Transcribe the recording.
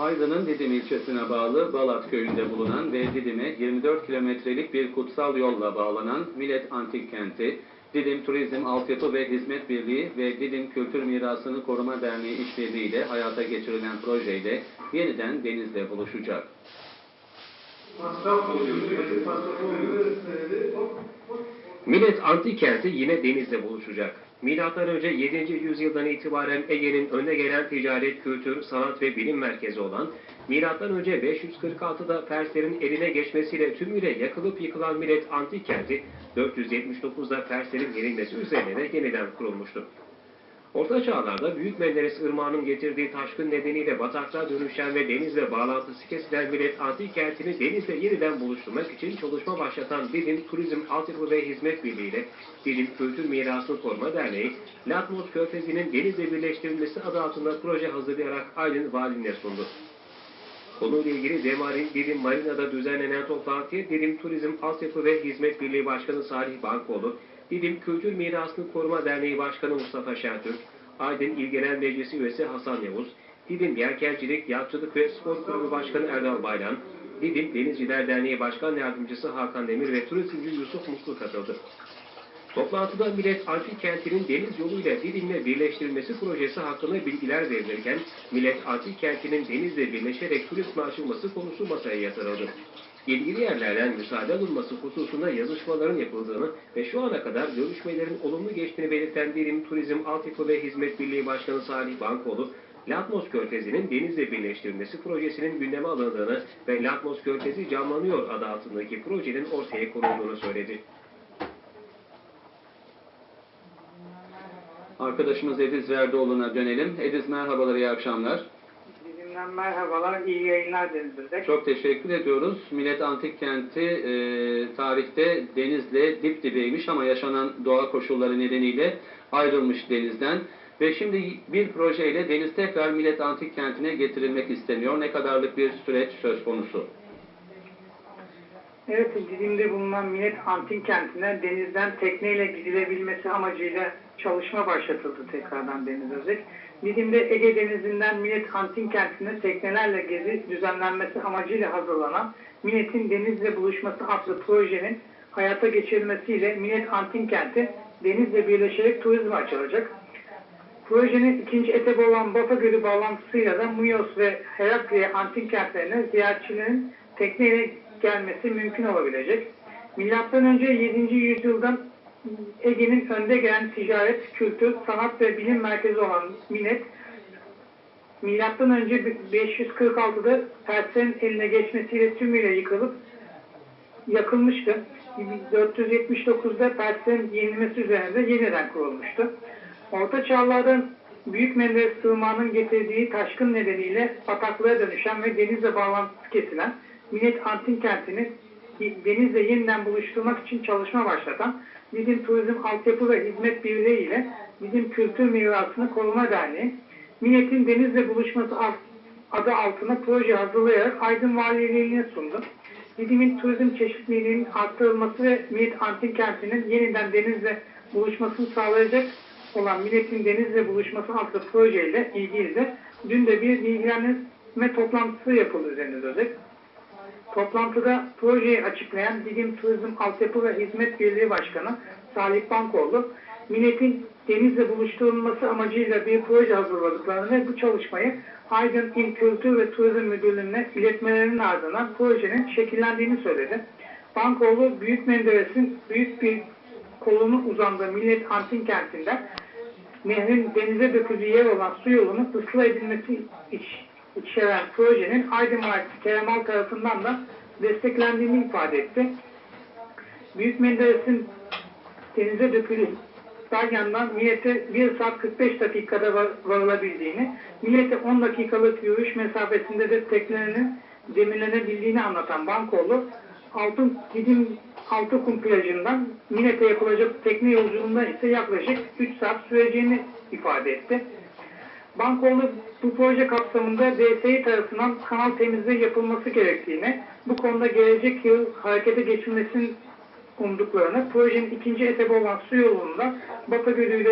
Aydın'ın Didim ilçesine bağlı Balat köyünde bulunan ve Didim'e 24 kilometrelik bir kutsal yolla bağlanan Millet Antik Kenti, Didim Turizm Altyapı ve Hizmet Birliği ve Didim Kültür Mirasını Koruma Derneği işbirliği ile hayata geçirilen projeyle yeniden denizle buluşacak. Millet Antik Kenti yine denizle buluşacak. Milattan önce 7. yüzyıldan itibaren Ege'nin önde gelen ticaret, kültür, sanat ve bilim merkezi olan, milattan önce 546'da Perslerin eline geçmesiyle tümüyle yakılıp yıkılan Millet Antik Kenti, 479'da Perslerin yenilmesi üzerine de yeniden kurulmuştu. Orta çağlarda Büyük Menderes Irmağı'nın getirdiği taşkın nedeniyle bataklığa dönüşen ve denizle bağlantısı kesilen Millet Antik Kenti'ni denizle yeniden buluşturmak için çalışma başlatan Didim Turizm Altyapı ve Hizmet Birliği ile Didim Kültür Mirasını Koruma Derneği, Latmos Körfezi'nin denizle birleştirilmesi adı altında proje hazırlayarak Aydın Valiliğine sundu. Konuyla ilgili Demarin Didim Marina'da düzenlenen toplantıya Didim Turizm Altyapı ve Hizmet Birliği Başkanı Salih Bankoğlu, Didim Kültür Mirasını Koruma Derneği Başkanı Mustafa Şentürk, Aydın İl Genel Meclisi Üyesi Hasan Yavuz, Didim Yelkencilik, Yatçılık ve Spor Kulübü Başkanı Erdal Baylan, Didim Denizciler Derneği Başkan Yardımcısı Hakan Demir ve turizmci Yusuf Mutlu katıldı. Toplantıda Millet Antik Kenti'nin deniz yoluyla Didim'le birleştirilmesi projesi hakkında bilgiler verilirken, Millet Antik Kenti'nin denizle birleşerek turizme açılması konusu masaya yatırıldı. İlgili yerlerden müsaade alınması hususunda yazışmaların yapıldığını ve şu ana kadar görüşmelerin olumlu geçtiğini belirten Didim Turizm Altyapı ve Hizmet Birliği Başkanı Salih Bankoğlu, Latmos Körfezi'nin denizle birleştirilmesi projesinin gündeme alındığını ve Latmos Körfezi canlanıyor adı altındaki projenin ortaya konulduğunu söyledi. Arkadaşımız Ediz Verdoğlu'na dönelim. Ediz merhabalar, iyi akşamlar. Bizimden merhabalar, iyi yayınlar dileriz. Çok teşekkür ediyoruz. Millet Antik Kenti e, tarihte denizle dip dibeymiş ama yaşanan doğa koşulları nedeniyle ayrılmış denizden. Ve şimdi bir projeyle deniz tekrar Millet Antik Kenti'ne getirilmek isteniyor. Ne kadarlık bir süreç söz konusu? Evet, Didim'de bulunan Millet Antik Kenti'ne denizden tekneyle gidilebilmesi amacıyla çalışma başlatıldı tekrardan Deniz Özek. Didim'de Ege Denizi'nden Millet Antik Kenti'ne teknelerle gezi düzenlenmesi amacıyla hazırlanan Millet'in denizle buluşması adlı projenin hayata geçirilmesiyle Millet Antik Kenti denizle birleşerek turizme açılacak. Projenin ikinci etabı olan Bafa Gölü bağlantısıyla da Muyos ve Herakliye antik kentlerine ziyaretçilerin tekneyle gelmesi mümkün olabilecek. Milattan önce 7. yüzyıldan Ege'nin önde gelen ticaret, kültür, sanat ve bilim merkezi olan Minet, milattan önce 546'da Perslerin eline geçmesiyle tümüyle yıkılıp yakılmıştı. 479'da Perslerin yenilmesi üzerine de yeniden kurulmuştu. Orta çağlardan Büyük Menderes Sığmağı'nın getirdiği taşkın nedeniyle bataklığa dönüşen ve denizle bağlantısı kesilen Millet Antik Kenti'ni denizle yeniden buluşturmak için çalışma başlatan Bizim Turizm Altyapı ve Hizmet Birliği ile Bizim Kültür Mirasını Koruma Derneği, Millet'in denizle buluşması adı altına proje hazırlayarak Aydın Valiliğine sundu. Didim'in turizm çeşitliliğinin arttırılması ve Millet Antik Kenti'nin yeniden denizle buluşmasını sağlayacak olan Millet'in denizle buluşması adlı projeyle ilgili de dün de bir bilgilendirme toplantısı yapıldı Deniz Özek. Toplantıda projeyi açıklayan Didim Turizm Altyapı ve Hizmet Birliği Başkanı Salih Bankoğlu, Millet'in denizle buluşturulması amacıyla bir proje hazırladıklarını ve bu çalışmayı Aydın İl Kültür ve Turizm Müdürlüğü'ne iletmelerinin ardından projenin şekillendiğini söyledi. Bankoğlu, Büyük Menderes'in büyük bir kolunu uzandığı Millet Antik Kenti'nden nehrin denize döküldüğü yer olan su yolunun ıslah edilmesi iç, içeren projenin Aydın Valisi Kerem tarafından da desteklendiğini ifade etti. Büyük Menderes'in denize dökülü Dalyan'dan Milet'e 1 saat 45 dakikada var- varılabildiğini, Milet'e 10 dakikalık yürüyüş mesafesinde de teknenin demirlenebildiğini anlatan Bankoğlu, Altın Didim Altıkum plajından Milet'e yapılacak tekne yolculuğunda ise yaklaşık 3 saat süreceğini ifade etti. Bankoğlu bu proje kapsamında DSİ tarafından kanal temizliği yapılması gerektiğini, bu konuda gelecek yıl harekete geçilmesini umduklarını, projenin ikinci etabı olan su yolunda Bata Gölü